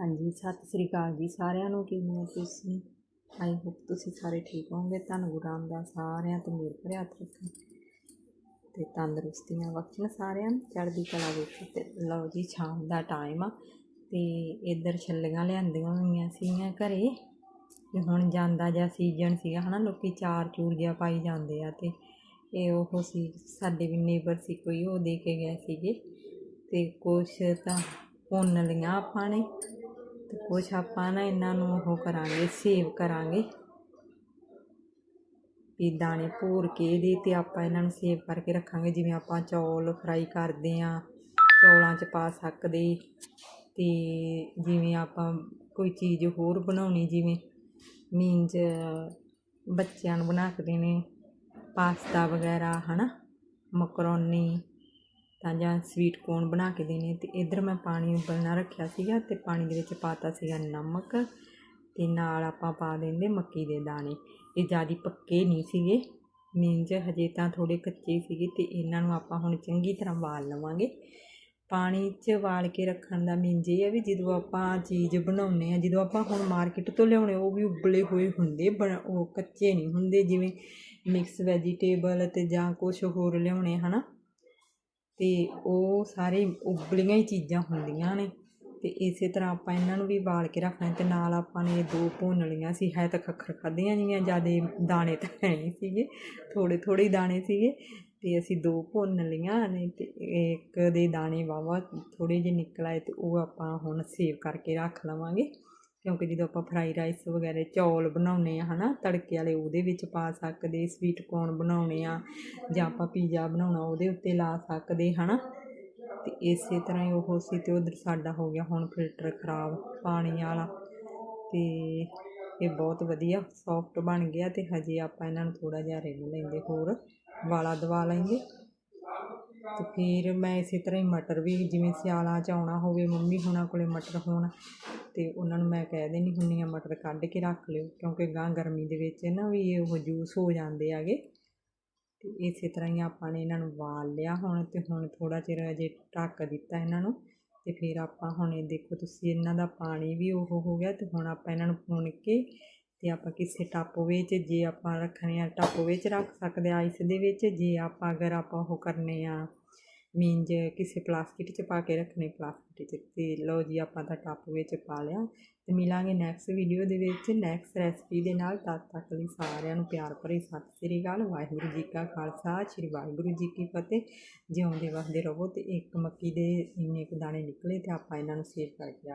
ਹਾਂਜੀ, ਸਤਿ ਸ੍ਰੀ ਅਕਾਲ ਜੀ ਸਾਰਿਆਂ ਨੂੰ, ਕਿਵੇਂ ਹੋ ਤੁਸੀਂ? ਆਈ ਹੋਪ ਤੁਸੀਂ ਸਾਰੇ ਠੀਕ ਹੋਵੋਗੇ। ਧੰਨ ਗੁਰੂ ਰਾਮਦਾਸ ਸਾਰਿਆਂ ਤੋਂ ਮੇਰ ਭਰਿਆ ਹੱਥ ਰੱਖੇ ਤੇ ਤੰਦਰੁਸਤੀਆਂ ਬਖਸ਼ਣ ਸਾਰਿਆਂ ਨੂੰ। ਚੜ੍ਹਦੀ ਕਲਾ ਵਿੱਚ ਤੇ ਲਓ ਜੀ, ਸ਼ਾਮ ਦਾ ਟਾਈਮ ਆ। ਤੇ ਇੱਧਰ ਛੱਲੀਆਂ ਲਿਆਂਦੀਆਂ ਹੋਈਆਂ ਸੀਗੀਆਂ ਘਰੇ। ਤੇ ਹੁਣ ਜਾਂਦਾ ਜਿਹਾ ਸੀਜ਼ਨ ਸੀਗਾ, ਹਨਾ, ਲੋਕੀ ਚਾਰ ਚੂਰ ਜਿਹਾ ਪਾਈ ਜਾਂਦੇ ਆ ਤੇ ਇਹ ਉਹ ਸੀ, ਸਾਡੇ ਵੀ ਨੇਬਰ ਸੀ ਕੋਈ, ਉਹ ਦੇ ਕੇ ਗਏ ਸੀਗੇ। ਤੇ ਕੁਛ ਤਾਂ ਭੁੰਨ ਲਈਆਂ ਆਪਾਂ ਨੇ। ਤੇ ਕੁਛ ਆਪਾਂ ਨਾ ਇਹਨਾਂ ਨੂੰ ਉਹ ਕਰਾਂਗੇ, ਸੇਵ ਕਰਾਂਗੇ। ਵੀ ਦਾਣੇ ਭੂਰ ਕੇ ਇਹਦੇ ਤੇ ਆਪਾਂ ਇਹਨਾਂ ਨੂੰ ਸੇਵ ਕਰਕੇ ਰੱਖਾਂਗੇ, ਜਿਵੇਂ ਆਪਾਂ ਚੌਲ ਫਰਾਈ ਕਰਦੇ ਆ ਚੌਲਾਂ 'ਚ ਪਾ ਸਕਦੇ। ਤੇ ਜਿਵੇਂ ਆਪਾਂ ਕੋਈ ਚੀਜ਼ ਹੋਰ ਬਣਾਉਣੀ, ਜਿਵੇਂ ਮੀਨਜ਼ ਬੱਚਿਆਂ ਨੂੰ ਬਣਾ ਸਕਦੇ ਨੇ ਪਾਸਤਾ ਵਗੈਰਾ, ਹਨਾ? ਮਕਰੋਨੀ। ਤਾਂ ਜਾਂ ਸਵੀਟ ਕੋਨ ਬਣਾ ਕੇ ਦੇਣੇ ਅਤੇ ਇੱਧਰ ਮੈਂ ਪਾਣੀ ਉਬਲਣਾ ਰੱਖਿਆ ਸੀਗਾ ਅਤੇ ਪਾਣੀ ਦੇ ਵਿੱਚ ਪਾਤਾ ਸੀਗਾ ਨਮਕ ਅਤੇ ਨਾਲ ਆਪਾਂ ਪਾ ਦਿੰਦੇ ਮੱਕੀ ਦੇ ਦਾਣੇ। ਇਹ ਜ਼ਿਆਦਾ ਪੱਕੇ ਨਹੀਂ ਸੀਗੇ। ਮੀਨਜ਼ ਹਜੇ ਤਾਂ ਥੋੜੇ ਕੱਚੇ ਸੀਗੇ ਅਤੇ ਇਹਨਾਂ ਨੂੰ ਆਪਾਂ ਹੁਣ ਚੰਗੀ ਤਰ੍ਹਾਂ ਵਾਲ ਲਵਾਂਗੇ। ਪਾਣੀ 'ਚ ਵਾਲ ਕੇ ਰੱਖਣ ਦਾ ਮੀਨਜ਼ ਇਹ ਹੈ ਵੀ ਜਦੋਂ ਆਪਾਂ ਚੀਜ਼ ਬਣਾਉਂਦੇ ਆ ਜਦੋਂ ਆਪਾਂ ਹੁਣ ਮਾਰਕੀਟ ਤੋਂ ਲਿਆਉਣੇ, ਉਹ ਵੀ ਉਬਲੇ ਹੋਏ ਹੁੰਦੇ, ਬਣ ਉਹ ਕੱਚੇ ਨਹੀਂ ਹੁੰਦੇ, ਜਿਵੇਂ ਮਿਕਸ ਵੈਜੀਟੇਬਲ ਅਤੇ ਜਾਂ ਕੁਝ ਹੋਰ ਲਿਆਉਣੇ, ਹਨਾ? ਅਤੇ ਉਹ ਸਾਰੇ ਉਬਲੀਆਂ ਹੀ ਚੀਜ਼ਾਂ ਹੁੰਦੀਆਂ ਨੇ। ਅਤੇ ਇਸੇ ਤਰ੍ਹਾਂ ਆਪਾਂ ਇਹਨਾਂ ਨੂੰ ਵੀ ਉਬਾਲ ਕੇ ਰੱਖਣਾ ਅਤੇ ਨਾਲ ਆਪਾਂ ਨੇ ਦੋ ਭੁੰਨ ਲਈਆਂ ਸੀ ਹੈ ਤਾਂ ਖੱਖਰ ਖਾਧੀਆਂ ਜੀਆਂ ਜਿਆਦੇ ਦਾਣੇ ਤਾਂ ਹੈ ਨਹੀਂ ਸੀਗੇ, ਥੋੜ੍ਹੇ ਥੋੜ੍ਹੇ ਦਾਣੇ ਸੀਗੇ। ਅਤੇ ਅਸੀਂ ਦੋ ਭੁੰਨ ਲਈਆਂ ਨੇ ਅਤੇ ਇੱਕ ਦੇ ਦਾਣੇ ਵਾਵਾ ਥੋੜ੍ਹੇ ਜਿਹੇ ਨਿਕਲ ਆਏ ਅਤੇ ਉਹ ਆਪਾਂ ਹੁਣ ਸੇਵ ਕਰਕੇ ਰੱਖ ਲਵਾਂਗੇ। ਕਿਉਂਕਿ ਜਦੋਂ ਆਪਾਂ ਫਰਾਈ ਰਾਈਸ ਵਗੈਰਾ ਚੌਲ ਬਣਾਉਨੇ ਆ ਹਨਾ, ਤੜਕੇ ਵਾਲੇ ਉਹਦੇ ਵਿੱਚ ਪਾ ਸਕਦੇ ਸਵੀਟ ਕੋਰਨ ਬਣਾਉਣੇ ਆ ਜਾਂ ਆਪਾਂ ਪੀਜ਼ਾ ਬਣਾਉਣਾ ਉਹਦੇ ਉੱਤੇ ਲਾ ਸਕਦੇ, ਹਨਾ। ਤੇ ਇਸੇ ਤਰ੍ਹਾਂ ਹੀ ਉਹ ਸੀ ਤੇ ਉਧਰ ਸਾਡਾ ਹੋ ਗਿਆ ਹੁਣ ਫਿਲਟਰ ਖਰਾਬ ਪਾਣੀ ਵਾਲਾ। ਤੇ ਇਹ ਬਹੁਤ ਵਧੀਆ ਸੌਫਟ ਬਣ ਗਿਆ ਤੇ ਹਜੇ ਆਪਾਂ ਇਹਨਾਂ ਨੂੰ ਥੋੜਾ ਜਿਹਾ ਰਿੰਨ ਲੈਂਦੇ, ਹੋਰ ਵਾਲਾ ਦਵਾ ਲੈਂਦੇ। ਤੇ ਫਿਰ ਮੈਂ ਇਸੇ ਤਰ੍ਹਾਂ ਹੀ ਮਟਰ ਵੀ ਜਿਵੇਂ ਸਿਆਲਾਂ 'ਚ ਆਉਣਾ ਹੋਵੇ, ਮੰਮੀ ਹੁਣਾਂ ਕੋਲ ਮਟਰ ਹੋਣ ਅਤੇ ਉਹਨਾਂ ਨੂੰ ਮੈਂ ਕਹਿ ਦਿੰਦੀ ਹੁੰਦੀ ਹਾਂ, ਮਟਰ ਕੱਢ ਕੇ ਰੱਖ ਲਿਓ ਕਿਉਂਕਿ ਗਾਂ ਗਰਮੀ ਦੇ ਵਿੱਚ ਨਾ ਵੀ ਇਹ ਜੂਸ ਹੋ ਜਾਂਦੇ ਹੈਗੇ। ਅਤੇ ਇਸੇ ਤਰ੍ਹਾਂ ਹੀ ਆਪਾਂ ਨੇ ਇਹਨਾਂ ਨੂੰ ਵਾਲ ਲਿਆ ਹੁਣ ਅਤੇ ਹੁਣ ਥੋੜ੍ਹਾ ਚਿਰ ਅਜੇ ਢੱਕ ਦਿੱਤਾ ਇਹਨਾਂ ਨੂੰ ਅਤੇ ਫਿਰ ਆਪਾਂ ਹੁਣ ਇਹ ਦੇਖੋ ਤੁਸੀਂ ਇਹਨਾਂ ਦਾ ਪਾਣੀ ਵੀ ਉਹ ਹੋ ਗਿਆ ਅਤੇ ਹੁਣ ਆਪਾਂ ਇਹਨਾਂ ਨੂੰ ਭੁੰਨ ਕੇ ਤੇ ਆਪਾਂ ਕਿਸੇ ਟੱਪ ਵਿੱਚ, ਜੇ ਆਪਾਂ ਰੱਖਣੇ ਆ ਟੱਪ ਵਿੱਚ ਰੱਖ ਸਕਦੇ ਆ, ਇਸ ਦੇ ਵਿੱਚ ਜੇ ਆਪਾਂ, ਅਗਰ ਆਪਾਂ ਉਹ ਕਰਨੇ ਆ ਮੀਨਜ ਕਿਸੇ ਪਲਾਸਟਿਕ 'ਚ ਪਾ ਕੇ ਰੱਖਣੇ, ਪਲਾਸਟਿਕ 'ਚ, ਤੇ ਲਓ ਜੀ ਆਪਾਂ ਤਾਂ ਟੱਪ ਵਿੱਚ ਪਾ ਲਿਆ ਤੇ ਮਿਲਾਂਗੇ ਨੈਕਸਟ ਵੀਡੀਓ ਦੇ ਵਿੱਚ। ਨੈਕਸਟ ਰੈਸਪੀ ਦੇ ਨਾਲ ਤਦ ਤੱਕ ਲਈ ਸਾਰਿਆਂ ਨੂੰ ਪਿਆਰ ਭਰੀ ਸਤਿ ਸ੍ਰੀ ਅਕਾਲ। ਵਾਹਿਗੁਰੂ ਜੀ ਕਾ ਖਾਲਸਾ, ਸ੍ਰੀ ਵਾਹਿਗੁਰੂ ਜੀ ਕੀ ਫਤਿਹ। ਜਿਉਂਦੇ ਵਸਦੇ ਰਹੋ ਤੇ ਇੱਕ ਮੱਕੀ ਦੇ ਇੰਨੇ ਕੁ ਦਾਣੇ ਨਿਕਲੇ ਤੇ ਆਪਾਂ ਇਹਨਾਂ ਨੂੰ ਸੇਵ ਕਰਕੇ ਰੱਖ